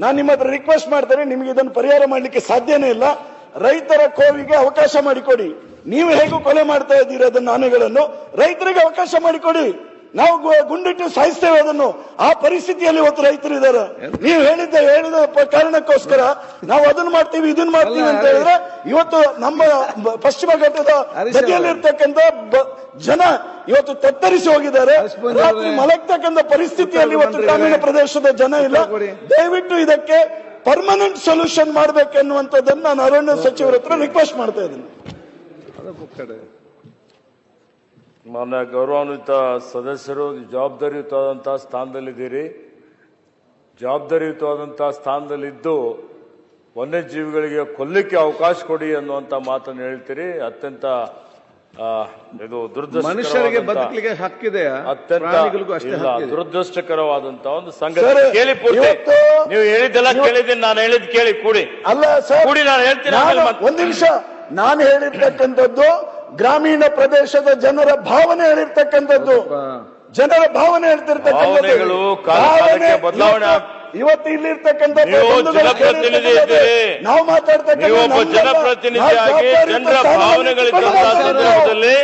ನಾನು ನಿಮ್ಮ ಹತ್ರ ರಿಕ್ವೆಸ್ಟ್ ಮಾಡ್ತೇನೆ, ನಿಮಗೆ ಇದನ್ನು ಪರಿಹಾರ ಮಾಡಲಿಕ್ಕೆ ಸಾಧ್ಯನೇ ಇಲ್ಲ. ರೈತರ ಕೋವಿಗೆ ಅವಕಾಶ ಮಾಡಿಕೊಡಿ. ನೀವು ಹೇಗೂ ಕೊಲೆ ಮಾಡ್ತಾ ಇದ್ದೀರಿ ಅದನ್ನ ಆನೆಗಳನ್ನು, ರೈತರಿಗೆ ಅವಕಾಶ ಮಾಡಿಕೊಡಿ. ನಾವು ಗುಂಡಿಟ್ಟು ಸಾಯಿಸ್ತೇವೆ ಅದನ್ನು. ಆ ಪರಿಸ್ಥಿತಿಯಲ್ಲಿ ಇವತ್ತು ರೈತರು ಇದ್ದಾರೆ. ನೀವು ಹೇಳಿದ್ದ ಹೇಳಿದ ಕಾರಣಕ್ಕೋಸ್ಕರ ನಾವು ಅದನ್ನ ಮಾಡ್ತೀವಿ ಇದನ್ನ ಮಾಡ್ತೀವಿ ಅಂತ ಹೇಳಿದ್ರೆ ಇವತ್ತು ನಮ್ಮ ಪಶ್ಚಿಮ ಘಟ್ಟದ ಜನ ಇವತ್ತು ತತ್ತರಿಸಿ ಹೋಗಿದ್ದಾರೆ. ಮಲಗ್ತಕ್ಕಂಥ ಪರಿಸ್ಥಿತಿಯಲ್ಲಿ ಇವತ್ತು ಗ್ರಾಮೀಣ ಪ್ರದೇಶದ ಜನ ಇಲ್ಲ. ದಯವಿಟ್ಟು ಇದಕ್ಕೆ ಪರ್ಮನೆಂಟ್ ಸೊಲ್ಯೂಷನ್ ಮಾಡ್ಬೇಕನ್ನುವಂಥದ್ದನ್ನು ನಾನು ಅರಣ್ಯ ಸಚಿವರ ಹತ್ರ ರಿಕ್ವೆಸ್ಟ್ ಮಾಡ್ತಾ ಇದ್ದೀನಿ. ಮಾನ್ಯ ಗೌರವಾನ್ವಿತ ಸದಸ್ಯರು ಜವಾಬ್ದಾರಿಯುತವಾದಂಥ ಸ್ಥಾನದಲ್ಲಿದ್ದೀರಿ. ಜವಾಬ್ದಾರಿಯುತವಾದಂಥ ಸ್ಥಾನದಲ್ಲಿದ್ದು ವನ್ಯಜೀವಿಗಳಿಗೆ ಕೊಲ್ಲಕ್ಕೆ ಅವಕಾಶ ಕೊಡಿ ಅನ್ನುವಂಥ ಮಾತನ್ನು ಹೇಳ್ತೀರಿ. ಅತ್ಯಂತ ಇದು ಮನುಷ್ಯರಿಗೆ ದುರದೃಷ್ಟಕರವಾದಂಥ ಬದುಕಲಿಕ್ಕೆ ಹಕ್ಕಿದೆಯಾ? ಅತ್ಯಂತ ಹಕ್ಕಿದೆ. ದುರದೃಷ್ಟಕರವಾದಂತ ಒಂದು ಸಂಗತಿ ಕೇಳಿ ಪೂರ್ತಿ. ನೀವು ಹೇಳಿದ್ದೆಲ್ಲ ಕೇಳಿದ್ದೀನಿ ನಾನು ಹೇಳಿದ್ ಕೇಳಿ ಕೂಡಿ. ಅಲ್ಲ ಸರ್ ಕೂಡಿ ನಾನು ಹೇಳ್ತೀನಿ ಒಂದ್ ನಿಮಿಷ. ನಾನು ಹೇಳಿರ್ತಕ್ಕಂಥದ್ದು ಗ್ರಾಮೀಣ ಪ್ರದೇಶದ ಜನರ ಭಾವನೆ ಹೇಳಿರ್ತಕ್ಕಂಥದ್ದು. ಜನರ ಭಾವನೆ ಹೇಳ್ತಿರ್ತಕ್ಕಂಥದ್ದು. ಬದಲಾವಣೆ ಇವತ್ತು ಇಲ್ಲಿರ್ತಕ್ಕಂಥ ನೀವು ಬಂಧುಗಳು ಜನಪ್ರತಿನಿಧಿ ಕೇಳಿರ್ತಕ್ಕಂಥದ್ದು ಇದ್ದೀರಿ. ನಾವು ಮಾತಾಡ್ತಕ್ಕಂಥ ಒಬ್ಬ ಜನಪ್ರತಿನಿಧಿಯಾಗಿ ಜನರ ಭಾವನೆಗಳಿದ್ದಂತಹ ಸಂದರ್ಭದಲ್ಲಿ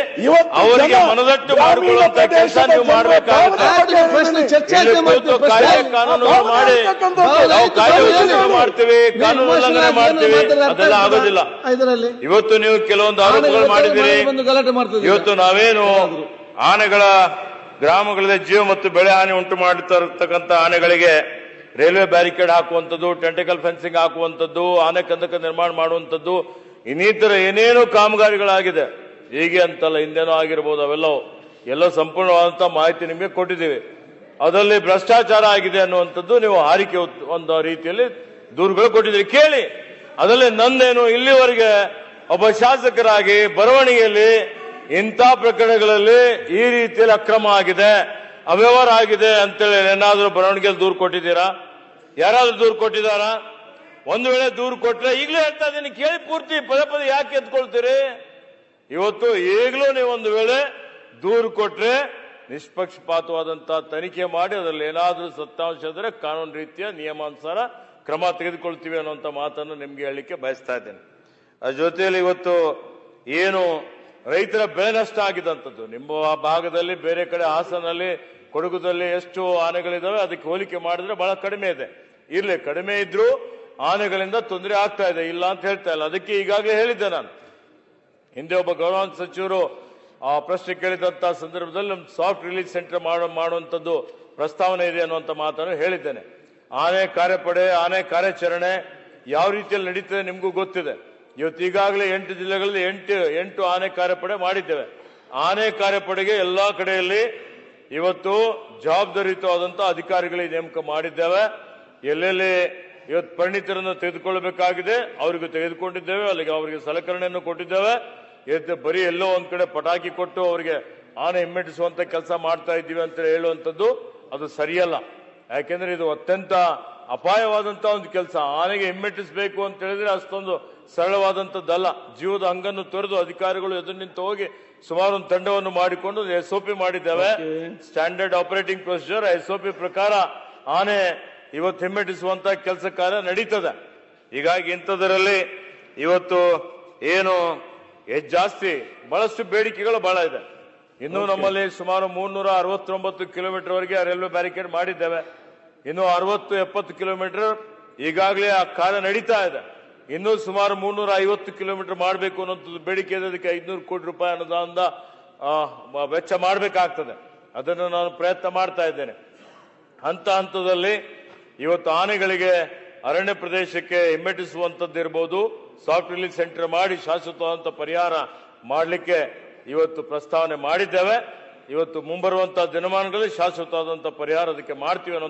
ಅವರಿಗೆ ಮನದಟ್ಟು ಮಾಡಿಕೊಳ್ಳುವಂತ ಕೆಲಸ ನೀವು ಮಾಡ್ಬೇಕಾಗುತ್ತೆ. ಕಾನೂನು ಮಾಡಿ. ನಾವು ಉಲ್ಲಂಘನೆ ಮಾಡ್ತೀವಿ ಕಾನೂನು emotional ಉಲ್ಲಂಘನೆ ಮಾಡ್ತೀವಿ ಅದೆಲ್ಲ ಆಗೋದಿಲ್ಲ. ಇದರಲ್ಲಿ ಇವತ್ತು ನೀವು ಕೆಲವೊಂದು ಆರೋಪಗಳು ಮಾಡಿದ್ದೀರಿ? ಇವತ್ತು ನಾವೇನು ಆನೆಗಳ ಗ್ರಾಮಗಳಲ್ಲಿ ಜೀವ ಮತ್ತು ಬೆಳೆ ಹಾನಿ ಉಂಟು ಮಾಡ್ತಾ ಇರತಕ್ಕಂಥ ಆನೆಗಳಿಗೆ ರೈಲ್ವೆ ಬ್ಯಾರಿಕೇಡ್ ಹಾಕುವಂಥದ್ದು ಟೆಂಟಿಕಲ್ ಫೆನ್ಸಿಂಗ್ ಹಾಕುವಂಥದ್ದು ಆನೆ ಕಂದಕ ನಿರ್ಮಾಣ ಮಾಡುವಂಥದ್ದು, ಇನ್ನಿತರ ಏನೇನು ಕಾಮಗಾರಿಗಳಾಗಿದೆ. ಹೀಗೆ ಅಂತಲ್ಲ, ಹಿಂದೇನೋ ಆಗಿರ್ಬೋದು ಅವೆಲ್ಲವೂ. ಎಲ್ಲ ಸಂಪೂರ್ಣವಾದಂಥ ಮಾಹಿತಿ ನಿಮಗೆ ಕೊಟ್ಟಿದ್ದೀವಿ. ಅದರಲ್ಲಿ ಭ್ರಷ್ಟಾಚಾರ ಆಗಿದೆ ಅನ್ನುವಂಥದ್ದು ನೀವು ಹಾರಿಕೆ ಒಂದು ರೀತಿಯಲ್ಲಿ ದೂರುಗಳು ಕೊಟ್ಟಿದ್ದೀರಿ. ಕೇಳಿ. ಅದರಲ್ಲಿ ನಂದೇನು ಇಲ್ಲಿವರೆಗೆ ಒಬ್ಬ ಶಾಸಕರಾಗಿ ಬರವಣಿಗೆಯಲ್ಲಿ ಇಂಥ ಪ್ರಕರಣಗಳಲ್ಲಿ ಈ ರೀತಿಯಲ್ಲಿ ಅಕ್ರಮ ಆಗಿದೆ, ಅವ್ಯವಹಾರ ಆಗಿದೆ ಅಂತೇಳಿ ಏನಾದರೂ ಬರವಣಿಗೆಯಲ್ಲಿ ದೂರು ಕೊಟ್ಟಿದ್ದೀರಾ? ಯಾರಾದ್ರೂ ದೂರು ಕೊಟ್ಟಿದ್ದಾರಾ? ಒಂದು ವೇಳೆ ದೂರು ಕೊಟ್ಟರೆ ಈಗಲೇ ಹೇಳ್ತಾ ಇದ್ದೀನಿ, ಕೇಳಿ ಪೂರ್ತಿ ಪದ ಪದ ಯಾಕೆ ಎತ್ಕೊಳ್ತೀರಿ? ಇವತ್ತು ಈಗಲೂ ನೀವು ಒಂದು ವೇಳೆ ದೂರು ಕೊಟ್ರೆ ನಿಷ್ಪಕ್ಷಪಾತವಾದಂಥ ತನಿಖೆ ಮಾಡಿ ಅದರಲ್ಲಿ ಏನಾದರೂ ಸತ್ಯಾಂಶ ಇದ್ರೆ ಕಾನೂನು ರೀತಿಯ ನಿಯಮಾನುಸಾರ ಕ್ರಮ ತೆಗೆದುಕೊಳ್ತೀವಿ ಅನ್ನುವಂಥ ಮಾತನ್ನು ನಿಮಗೆ ಹೇಳಲಿಕ್ಕೆ ಬಯಸ್ತಾ ಇದ್ದೇನೆ. ಅದ್ರ ಜೊತೆಯಲ್ಲಿ ಇವತ್ತು ಏನು ರೈತರ ಬೆಳೆ ನಷ್ಟ ಆಗಿದಂಥದ್ದು, ನಿಮ್ಮ ಆ ಭಾಗದಲ್ಲಿ ಬೇರೆ ಕಡೆ ಹಾಸನಲ್ಲಿ, ಕೊಡಗುದಲ್ಲಿ ಎಷ್ಟು ಆನೆಗಳಿದಾವೆ, ಅದಕ್ಕೆ ಹೋಲಿಕೆ ಮಾಡಿದ್ರೆ ಬಹಳ ಕಡಿಮೆ ಇದೆ. ಇರ್ಲಿ, ಕಡಿಮೆ ಇದ್ರೂ ಆನೆಗಳಿಂದ ತೊಂದರೆ ಆಗ್ತಾ ಇದೆ, ಇಲ್ಲ ಅಂತ ಹೇಳ್ತಾ ಇಲ್ಲ. ಅದಕ್ಕೆ ಈಗಾಗಲೇ ಹೇಳಿದ್ದೆ ನಾನು. ಹಿಂದೆ ಒಬ್ಬ ಗೌರವ ಸಚಿವರು ಆ ಪ್ರಶ್ನೆ ಕೇಳಿದಂತ ಸಂದರ್ಭದಲ್ಲಿ ನಮ್ಮ ಸಾಫ್ಟ್ ರಿಲೀಸ್ ಸೆಂಟರ್ ಮಾಡೋ, ಮಾಡುವಂಥದ್ದು ಪ್ರಸ್ತಾವನೆ ಇದೆ ಅನ್ನುವಂಥ ಮಾತನ್ನು ಹೇಳಿದ್ದೇನೆ. ಆನೆ ಕಾರ್ಯಪಡೆ, ಆನೆ ಕಾರ್ಯಾಚರಣೆ ಯಾವ ರೀತಿಯಲ್ಲಿ ನಡೀತದೆ ನಿಮಗೂ ಗೊತ್ತಿದೆ. ಇವತ್ತು ಈಗಾಗಲೇ ಎಂಟು ಜಿಲ್ಲೆಗಳಲ್ಲಿ ಎಂಟು ಎಂಟು ಆನೆ ಕಾರ್ಯಪಡೆ ಮಾಡಿದ್ದೇವೆ. ಆನೆ ಕಾರ್ಯಪಡೆಗೆ ಎಲ್ಲಾ ಕಡೆಯಲ್ಲಿ ಇವತ್ತು ಜವಾಬ್ದಾರಿಯುತವಾದಂಥ ಅಧಿಕಾರಿಗಳಿಗೆ ನೇಮಕ ಮಾಡಿದ್ದೇವೆ. ಎಲ್ಲೆಲ್ಲಿ ಇವತ್ತು ಪರಿಣಿತರನ್ನು ತೆಗೆದುಕೊಳ್ಳಬೇಕಾಗಿದೆ ಅವರಿಗೂ ತೆಗೆದುಕೊಂಡಿದ್ದೇವೆ ಅಲ್ಲಿಗೆ ಅವರಿಗೆ ಸಲಕರಣೆಯನ್ನು ಕೊಟ್ಟಿದ್ದೇವೆ. ಬರೀ ಎಲ್ಲೋ ಒಂದ್ ಕಡೆ ಪಟಾಕಿ ಕೊಟ್ಟು ಅವರಿಗೆ ಆನೆ ಹಿಮ್ಮೆಟ್ಟಿಸುವಂತ ಕೆಲಸ ಮಾಡ್ತಾ ಇದ್ದೀವಿ ಅಂತ ಹೇಳುವಂಥದ್ದು ಅದು ಸರಿಯಲ್ಲ. ಯಾಕೆಂದ್ರೆ ಇದು ಅತ್ಯಂತ ಅಪಾಯವಾದಂತ ಒಂದು ಕೆಲಸ. ಆನೆಗೆ ಹಿಮ್ಮೆಟ್ಟಿಸಬೇಕು ಅಂತ ಹೇಳಿದ್ರೆ ಅಷ್ಟೊಂದು ಸರಳವಾದಂಥದ್ದಲ್ಲ. ಜೀವದ ಹಂಗನ್ನು ತೊರೆದು ಅಧಿಕಾರಿಗಳು ಎದುರು ನಿಂತು ಹೋಗಿ ಸುಮಾರು ಒಂದು ತಂಡವನ್ನು ಮಾಡಿಕೊಂಡು ಎಸ್ ಒ ಪಿ ಮಾಡಿದ್ದೇವೆ. Standard operating procedure S O P ಪ್ರಕಾರ ಆನೆ ಇವತ್ತು ಹಿಮ್ಮೆಟ್ಟಿಸುವಂತ ಕೆಲಸ ಕಾರ್ಯ ನಡೀತದ. ಹೀಗಾಗಿ ಇಂಥದರಲ್ಲಿ ಇವತ್ತು ಏನು ಜಾಸ್ತಿ ಬಹಳಷ್ಟು ಬೇಡಿಕೆಗಳು ಬಹಳ ಇದೆ. ಇನ್ನು ನಮ್ಮಲ್ಲಿ ಸುಮಾರು ಮೂರ್ನೂರ ಅರವತ್ತೊಂಬತ್ತು ಕಿಲೋಮೀಟರ್ ವರೆಗೆ ರೈಲ್ವೆ ಬ್ಯಾರಿಕೇಡ್ ಮಾಡಿದ್ದೇವೆ. ಇನ್ನು ಅರವತ್ತು ಎಪ್ಪತ್ತು ಕಿಲೋಮೀಟರ್ ಈಗಾಗಲೇ ಆ ಕಾರ್ಯ ನಡೀತಾ ಇದೆ. ಇನ್ನೂ ಸುಮಾರು ಮುನ್ನೂರ ಐವತ್ತು ಕಿಲೋಮೀಟರ್ ಮಾಡಬೇಕು ಅನ್ನೋಂಥದ್ದು ಬೇಡಿಕೆ ಇದೆ. ಅದಕ್ಕೆ ಐದುನೂರು ಕೋಟಿ ರೂಪಾಯಿ ಅನುದಾನದ ವೆಚ್ಚ ಮಾಡಬೇಕಾಗ್ತದೆ. ಅದನ್ನು ನಾನು ಪ್ರಯತ್ನ ಮಾಡ್ತಾ ಇದ್ದೇನೆ. ಹಂತ ಹಂತದಲ್ಲಿ ಇವತ್ತು ಆನೆಗಳಿಗೆ ಅರಣ್ಯ ಪ್ರದೇಶಕ್ಕೆ ಹಿಮ್ಮೆಟ್ಟಿಸುವಂತದ್ದು ಇರ್ಬೋದು ಸಾಫ್ಟ್ ರಿಲೀಸ್ ಸೆಂಟರ್ ಮಾಡಿ ಶಾಶ್ವತವಾದಂಥ ಪರಿಹಾರ ಮಾಡಲಿಕ್ಕೆ ಇವತ್ತು ಪ್ರಸ್ತಾವನೆ ಮಾಡಿದ್ದೇವೆ. ಇವತ್ತು ಮುಂಬರುವಂತಹ ದಿನಮಾನಗಳಲ್ಲಿ ಶಾಶ್ವತವಾದಂಥ ಪರಿಹಾರ ಅದಕ್ಕೆ ಮಾಡ್ತೀವಿ ಅನ್ನೋ